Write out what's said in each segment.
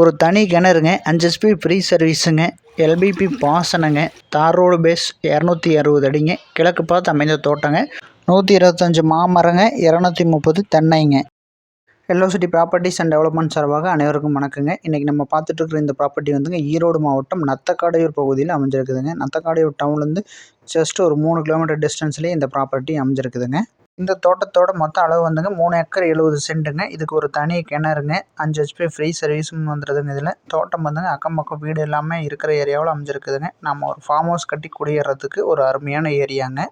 ஒரு தனி கிணறுங்க அஞ்சு எஸ்பி ஃப்ரீ சர்வீஸுங்க எல்பிபி பாசனங்க தார் ரோடு பேஸ் இரநூத்தி அறுபது அடிங்க கிழக்கு பார்த்து அமைந்த தோட்டங்க நூற்றி இருபத்தஞ்சி மாமரங்க இரநூத்தி முப்பது தென்னைங்க. Yellow city properties and development சார்பாக அனைவருக்கும் வணக்கங்க. இன்றைக்கி நம்ம பார்த்துட்டு இருக்கிற இந்த ப்ராப்பர்ட்டி வந்துங்க ஈரோடு மாவட்டம் நத்தக்காடையூர் பகுதியில் அமைஞ்சிருக்குதுங்க. நத்தக்காடையூர் டவுன்லேருந்து ஜஸ்ட் ஒரு மூணு கிலோமீட்டர் டிஸ்டன்ஸ்லேயே இந்த ப்ராப்பர்ட்டி அமைஞ்சிருக்குதுங்க. இந்த தோட்டத்தோட மொத்த அளவு வந்துங்க மூணு ஏக்கர் எழுபது சென்ட்டுங்க. இதுக்கு ஒரு தனி கிணறுங்க. அஞ்சு ஹெச்பி ஃப்ரீ சர்வீஸும் வந்துடுதுங்க இதில். தோட்டம் வந்துங்க அக்கம் பக்கம் வீடு எல்லாமே இருக்கிற ஏரியாவில் அமைஞ்சிருக்குதுங்க. நம்ம ஒரு ஃபார்ம் ஹவுஸ் கட்டி குடியேறதுக்கு ஒரு அருமையான ஏரியாங்க.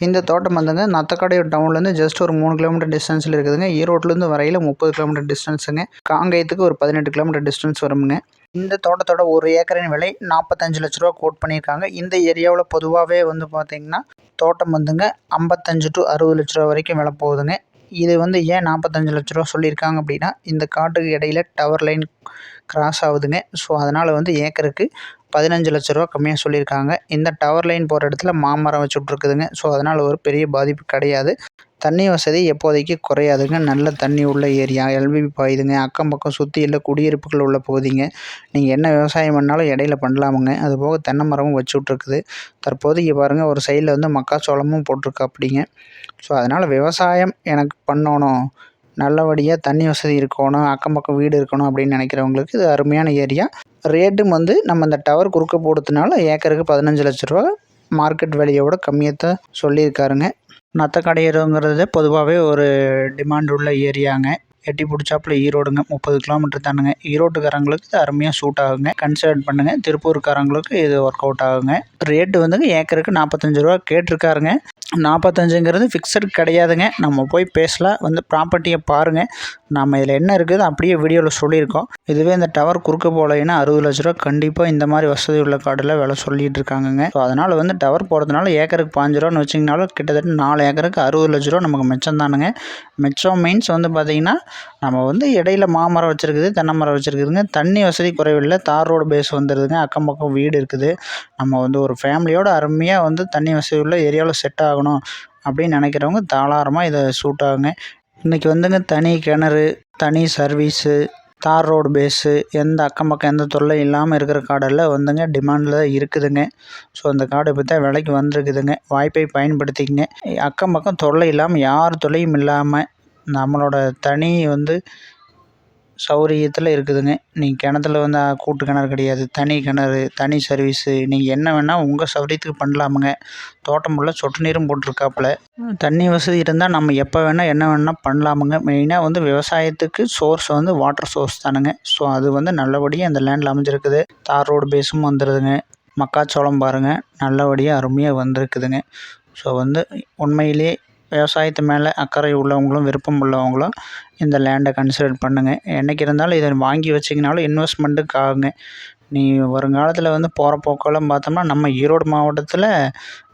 இந்த தோட்டம் வந்துங்க நத்தக்கடையூர் டவுன்லேருந்து ஜஸ்ட் ஒரு மூணு கிலோமீட்டர் டிஸ்டன்ஸில் இருக்குதுங்க. ஈரோட்லேருந்து வரையில் முப்பது கிலோமீட்டர் டிஸ்டன்ஸுங்க காங்கேயத்துக்கு ஒரு பதினெட்டு கிலோமீட்டர் டிஸ்டன்ஸ் வருமுங்க. இந்த தோட்டத்தோட ஒரு ஏக்கரின் விலை நாற்பத்தஞ்சு லட்ச ரூபா கோட் பண்ணியிருக்காங்க. இந்த ஏரியாவில் பொதுவாகவே வந்து பார்த்திங்கன்னா தோட்டம் வந்துங்க ஐம்பத்தஞ்சு டு அறுபது லட்ச ரூபா வரைக்கும் விலை போகுதுங்க. இது வந்து ஏன் நாற்பத்தஞ்சு லட்ச ரூபா சொல்லியிருக்காங்க அப்படின்னா இந்த காட்டுக்கு இடையில டவர் லைன் கிராஸ் ஆகுதுங்க. ஸோ அதனால் வந்து ஏக்கருக்கு பதினஞ்சு லட்ச ரூபா கம்மியாக சொல்லியிருக்காங்க. இந்த டவர் லைன் போகிற இடத்துல மாமரம் வச்சு விட்ருக்குதுங்க ஸோ அதனால் ஒரு பெரிய பாதிப்பு கிடையாது. தண்ணி வசதி எப்போதைக்கு குறையாதுங்க. நல்ல தண்ணி உள்ள ஏரியா எல்பிபி பாயுதுங்க. அக்கம் பக்கம் சுற்றி இல்லை குடியிருப்புகள் உள்ள பகுதிங்க. நீங்கள் என்ன விவசாயம் பண்ணாலும் இடையில பண்ணலாமுங்க. அதுபோக தென்னை மரமும் வச்சு விட்ருக்குது தற்போதைக்கு பாருங்கள் ஒரு சைடில் வந்து மக்காச்சோளமும் போட்டிருக்கு அப்படிங்க ஸோ அதனால் விவசாயம் எனக்கு பண்ணணும். நல்லபடியாக தண்ணி வசதி இருக்கணும். அக்கம் பக்கம் வீடு இருக்கணும் அப்படின்னு நினைக்கிறவங்களுக்கு இது அருமையான ஏரியா. ரேட்டும் வந்து நம்ம இந்த டவர் குறுக்க போடுறதுனால ஏக்கருக்கு பதினஞ்சு லட்ச ரூபா மார்க்கெட் விலையோட கம்மியத்தை சொல்லியிருக்காருங்க. நத்தக்கடையருங்கிறது பொதுவாகவே ஒரு டிமாண்ட் உள்ள ஏரியாங்க. எட்டி பிடிச்சாப்புல ஈரோடுங்க. முப்பது கிலோமீட்டர் தானுங்க. ஈரோட்டுக்காரங்களுக்கு இது அருமையாக சூட் ஆகுங்க. கன்சிடர் பண்ணுங்கள் திருப்பூர்காரங்களுக்கு இது ஒர்க் அவுட் ஆகுங்க. ரேட்டு வந்துங்க ஏக்கருக்கு நாற்பத்தஞ்சு ரூபா கேட்டிருக்காருங்க. நாற்பத்தஞ்சுங்கிறது ஃபிக்ஸட் கிடையாதுங்க. நம்ம போய் பேசலாம். வந்து ப்ராப்பர்ட்டியை பாருங்கள் நம்ம இதில் என்ன இருக்குது அப்படியே வீடியோவில் சொல்லியிருக்கோம். இதுவே இந்த டவர் குறுக்க போலைன்னா அறுபது லட்ச ரூபா கண்டிப்பாக இந்த மாதிரி வசதி உள்ள காடில் விலை சொல்லிகிட்டு இருக்காங்கங்க. ஸோ அதனால் வந்து டவர் போகிறதுனால ஏக்கருக்கு பாஞ்சு ரூபான்னு வச்சிங்கனாலும் கிட்டத்தட்ட நாலு ஏக்கருக்கு அறுபது லட்ச ரூபா நமக்கு மிச்சம் தானுங்க மிச்சம் மீன்ஸ் வந்து பார்த்திங்கன்னா நம்ம வந்து இடையில மாமரம் வச்சுருக்குது தென்னை மரம் வச்சுருக்குதுங்க. தண்ணி வசதி குறைவில்லை. தார் ரோடு பேஸ் வந்துடுதுங்க அக்கம் பக்கம் வீடு இருக்குது. நம்ம வந்து ஒரு ஃபேமிலியோடு அருமையாக வந்து தண்ணி வசதி உள்ள ஏரியாவில் செட் ஆகணும் அப்படின்னு நினைக்கிறவங்க தாராளமாக இதை சூட் ஆகுங்க. இன்றைக்கி வந்துங்க தனி கிணறு தனி சர்வீஸு தார் ரோடு பேஸு எந்த அக்கம் பக்கம் எந்த தொல்லை இல்லாமல் இருக்கிற காடெல்லாம் வந்துங்க டிமாண்டில் தான் இருக்குதுங்க. ஸோ அந்த காடு இப்போ தான் விலைக்கு வந்திருக்குதுங்க. வாய்ப்பை பயன்படுத்திக்கங்க. அக்கம் பக்கம் தொல்லை இல்லாமல் யார் தொல்லையும் இல்லாமல் நம்மளோட தனி வந்து சௌரியத்தில் இருக்குதுங்க. நீங்கள் கிணத்துல வந்து கூட்டு கிணறு கிடையாது. தனி கிணறு தனி சர்வீஸு நீங்கள் என்ன வேணால் உங்கள் சௌரியத்துக்கு பண்ணலாமுங்க. தோட்டம் ஃபுல்லாக சொட்டு நீரும் போட்டிருக்காப்புல. தண்ணி வசதி இருந்தால் நம்ம எப்போ வேணால் என்ன வேணால் பண்ணலாமுங்க. மெயினாக வந்து விவசாயத்துக்கு சோர்ஸ் வந்து வாட்டர் சோர்ஸ் தானுங்க. ஸோ அது வந்து நல்லபடியாக அந்த லேண்டில் அமைஞ்சிருக்குது. தார் ரோடு பேஸும் வந்துடுதுங்க மக்காச்சோளம் பாருங்கள் நல்லபடியாக அருமையாக வந்திருக்குதுங்க. ஸோ வந்து உண்மையிலேயே விவசாயத்து மேலே அக்கறை உள்ளவங்களும் விருப்பம் உள்ளவங்களும் இந்த லேண்டை கன்சிடர் பண்ணுங்கள் என்றைக்கு இருந்தாலும் இதை வாங்கி வச்சிங்கனாலும் இன்வெஸ்ட்மெண்ட்டுக்கு ஆகுங்க. நீ வருங்காலத்தில் வந்து போகிற போக்கெல்லாம் பார்த்தோம்னா நம்ம ஈரோடு மாவட்டத்தில்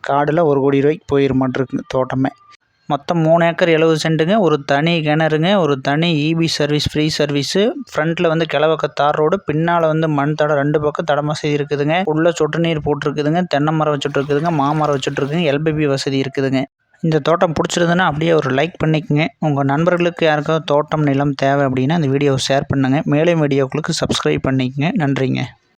காடில் ஒரு கோடி ரூபாய்க்கு போயிடுமாட்டிருக்கு தோட்டமே. மொத்தம் மூணு ஏக்கர் எழுபது சென்ட்டுங்க. ஒரு தனி கிணறுங்க. ஒரு தனி இபி சர்வீஸ் ஃப்ரீ சர்வீஸு ஃப்ரண்ட்டில் வந்து கிழவக்க தார் ரோடு. பின்னால் வந்து மண் தடம். ரெண்டு பக்கம் தடம் வசதி இருக்குதுங்க உள்ளே சொட்டு நீர் போட்டிருக்குதுங்க. தென்னை மரம் வச்சுட்டு இருக்குதுங்க. மாமரம் வச்சுட்டு இருக்குதுங்க. எல்பிபி வசதி இருக்குதுங்க. இந்த தோட்டம் பிடிச்சிருந்ததுன்னா அப்படியே ஒரு லைக் பண்ணிக்கங்க. உங்கள் நண்பர்களுக்கு யாருக்காவது தோட்டம் நிலம் தேவை அப்படின்னா இந்த வீடியோவை ஷேர் பண்ணுங்கள் மேலும் வீடியோக்களுக்கு சப்ஸ்கிரைப் பண்ணிக்கங்க. நன்றிங்க.